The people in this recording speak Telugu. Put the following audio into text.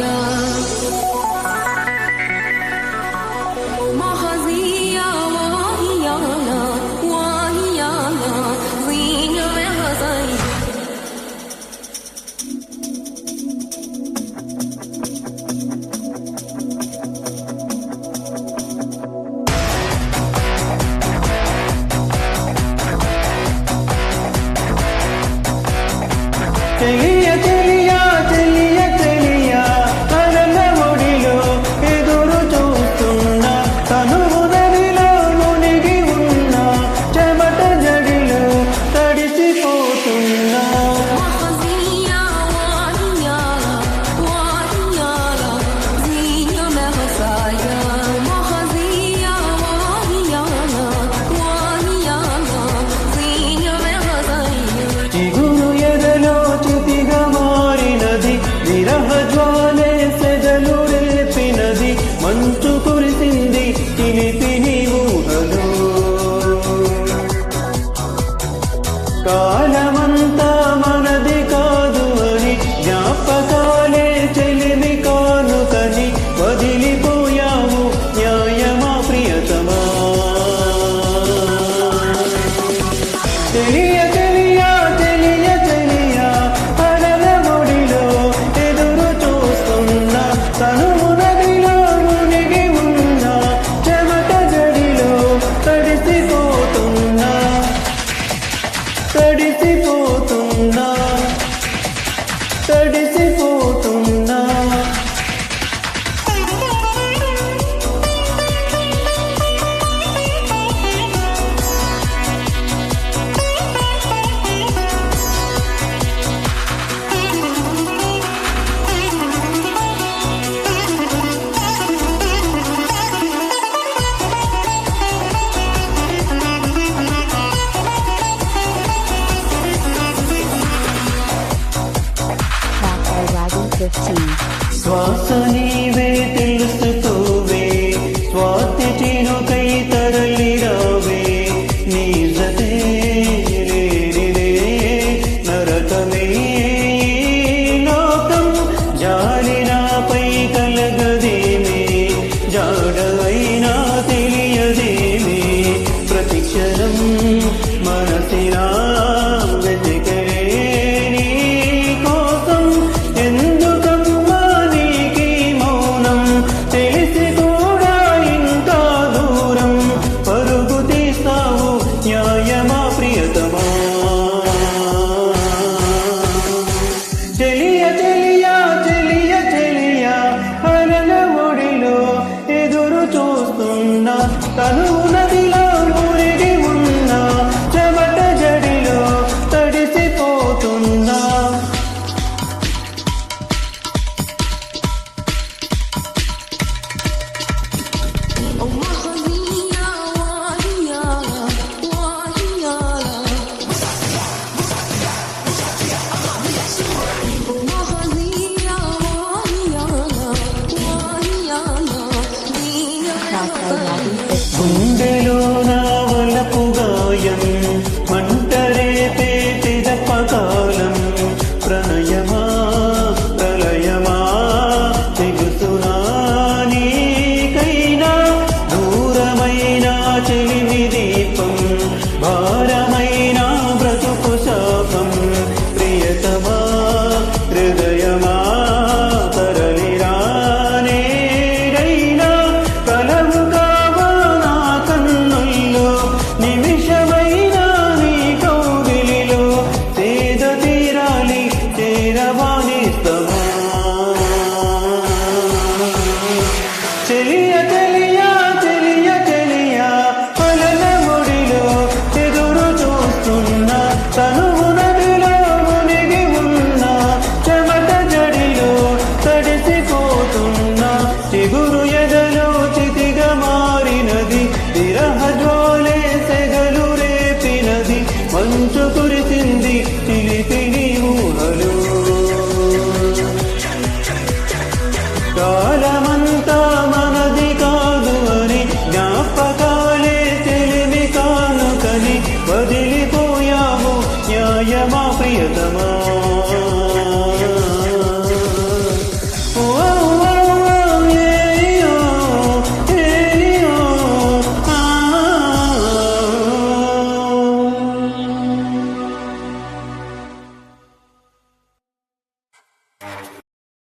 Yeah. नहीं గొంతు కురిసింది ತಿಳಿಸಿ ನೀವು ಅದು కాలమంతా మనది కాదు అని జ్ఞాపకాలే చెలిమి కాను కని వదిలిపోయాము న్యాయమా ప్రియతమా? తెలియ perder se for 15. తనువు గుండెలో నా వలపు కాలమంతా మనది కాదు అని జ్ఞాపకాలే తెలివి కాను కని వదిలిపోయాము న్యాయమా ప్రియతమా?